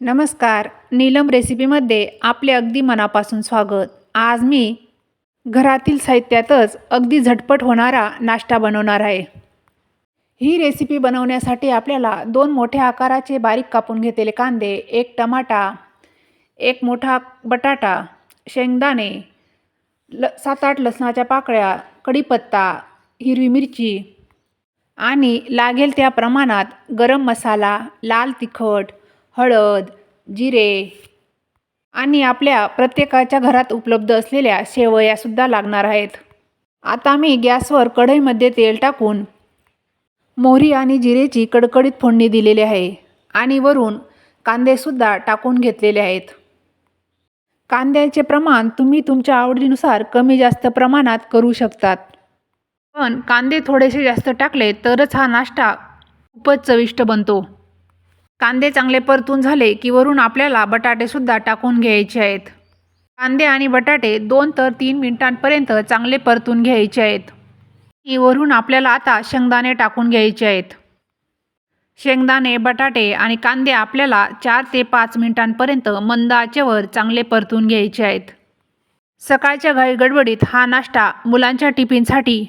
नमस्कार. नीलम रेसिपीमध्ये आपले अगदी मनापासून स्वागत. आज मी घरातील साहित्यातच अगदी झटपट होणारा नाश्ता बनवणार आहे. ही रेसिपी बनवण्यासाठी आपल्याला दोन मोठ्या आकाराचे बारीक कापून घेतलेले कांदे एक टमाटा एक मोठा बटाटा शेंगदाणे ल सात आठ लसणाच्या पाकळ्या कढीपत्ता हिरवी मिरची आणि लागेल त्या प्रमाणात गरम मसाला लाल तिखट हळद जिरे आणि आपल्या प्रत्येकाच्या घरात उपलब्ध असलेल्या शेवयासुद्धा लागणार आहेत. आता मी गॅसवर कढईमध्ये तेल टाकून मोहरी आणि जिरेची कडकडीत फोडणी दिलेली आहे आणि वरून कांदेसुद्धा टाकून घेतलेले आहेत. कांद्याचे प्रमाण तुम्ही तुमच्या आवडीनुसार कमी जास्त प्रमाणात करू शकतात. पण कांदे थोडेसे जास्त टाकले तरच हा नाश्ता खूपच चविष्ट बनतो. कांदे चांगले परतून झाले की वरून आपल्याला बटाटेसुद्धा टाकून घ्यायचे आहेत. कांदे आणि बटाटे दोन तर तीन मिनिटांपर्यंत चांगले परतून घ्यायचे आहेत. की वरून आपल्याला आता शेंगदाणे टाकून घ्यायचे आहेत. शेंगदाणे बटाटे आणि कांदे आपल्याला चार ते पाच मिनिटांपर्यंत मंद आचेवर चांगले परतून घ्यायचे आहेत. सकाळच्या घाई गडबडीत हा नाश्ता मुलांच्या टिफिनसाठी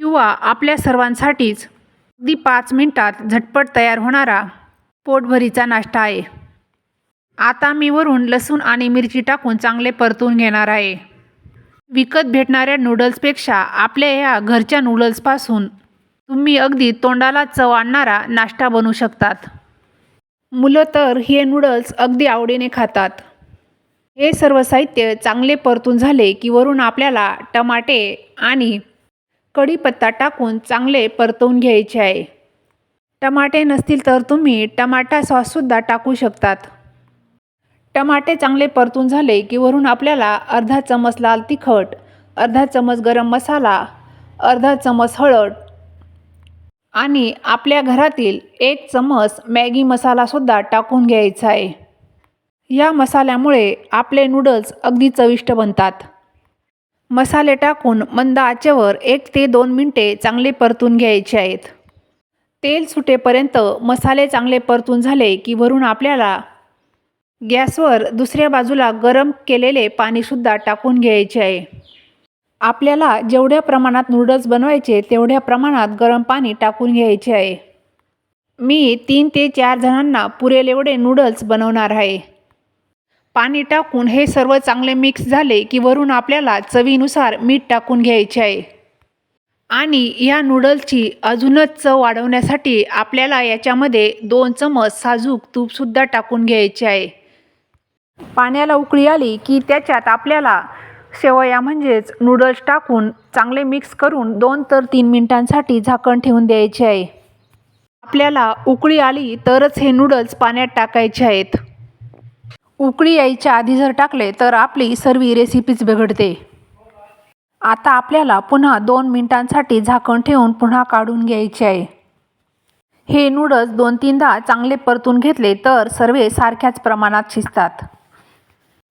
किंवा आपल्या सर्वांसाठीच अगदी पाच मिनिटात झटपट तयार होणारा पोटभरीचा नाश्ता आहे. आता मी वरून लसूण आणि मिरची टाकून चांगले परतून घेणार आहे. विकत भेटणाऱ्या नूडल्सपेक्षा आपल्या ह्या घरच्या नूडल्सपासून तुम्ही अगदी तोंडाला चव आणणारा नाश्ता बनवू शकतात. मुलं तर हे नूडल्स अगदी आवडीने खातात. हे सर्व साहित्य चांगले परतून झाले की वरून आपल्याला टमाटे आणि कढीपत्ता टाकून चांगले परतवून घ्यायचे आहे. टमाटे नसतील तर तुम्ही टमाटा सॉससुद्धा टाकू शकतात. टमाटे चांगले परतून झाले की वरून आपल्याला अर्धा चमच लाल तिखट अर्धा चमच गरम मसाला अर्धा चमच हळद आणि आपल्या घरातील एक चमच मॅगी मसालासुद्धा टाकून घ्यायचा आहे. या मसाल्यामुळे आपले नूडल्स अगदी चविष्ट बनतात. मसाले टाकून मंद आचेवर एक ते दोन मिनटे चांगले परतून घ्यायचे आहेत. तेल सुटेपर्यंत मसाले चांगले परतून झाले की वरून आपल्याला गॅसवर दुसऱ्या बाजूला गरम केलेले पाणीसुद्धा टाकून घ्यायचे आहे. आपल्याला जेवढ्या प्रमाणात नूडल्स बनवायचे तेवढ्या प्रमाणात गरम पाणी टाकून घ्यायचे आहे. मी तीन ते चार जणांना पुरेल एवढे नूडल्स बनवणार आहे. पाणी टाकून हे सर्व चांगले मिक्स झाले की वरून आपल्याला चवीनुसार मीठ टाकून घ्यायचे आहे. आणि या नूडल्सची अजूनच चव वाढवण्यासाठी आपल्याला याच्यामध्ये दोन चमच साजूक तूपसुद्धा टाकून घ्यायचे आहे. पाण्याला उकळी आली की त्याच्यात आपल्याला शेवया म्हणजेच नूडल्स टाकून चांगले मिक्स करून दोन तर तीन मिनिटांसाठी झाकण ठेवून द्यायचे आहे. आपल्याला उकळी आली तरच हे नूडल्स पाण्यात टाकायचे आहेत. उकळी यायच्या आधी जर टाकले तर आपली सर्व रेसिपीच बिघडते. आता आपल्याला पुन्हा दोन मिनिटांसाठी झाकण ठेवून पुन्हा काढून घ्यायचे आहे. हे नूडल्स दोन तीनदा चांगले परतून घेतले तर सर्व सारख्याच प्रमाणात शिजतात.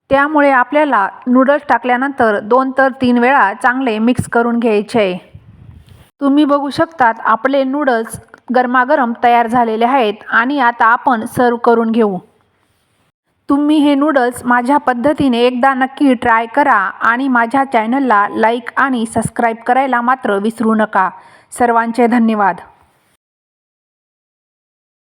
त्यामुळे आपल्याला नूडल्स टाकल्यानंतर दोन तर तीन वेळा चांगले मिक्स करून घ्यायचे आहे. तुम्ही बघू शकतात आपले नूडल्स गरमागरम तयार झालेले आहेत आणि आता आपण सर्व करून घेऊ. तुम्ही हे नूडल्स माझ्या पद्धतीने एकदा नक्की ट्राय करा आणि माझ्या चॅनलला लाईक आणि सबस्क्राईब करायला मात्र विसरू नका. सर्वांचे धन्यवाद.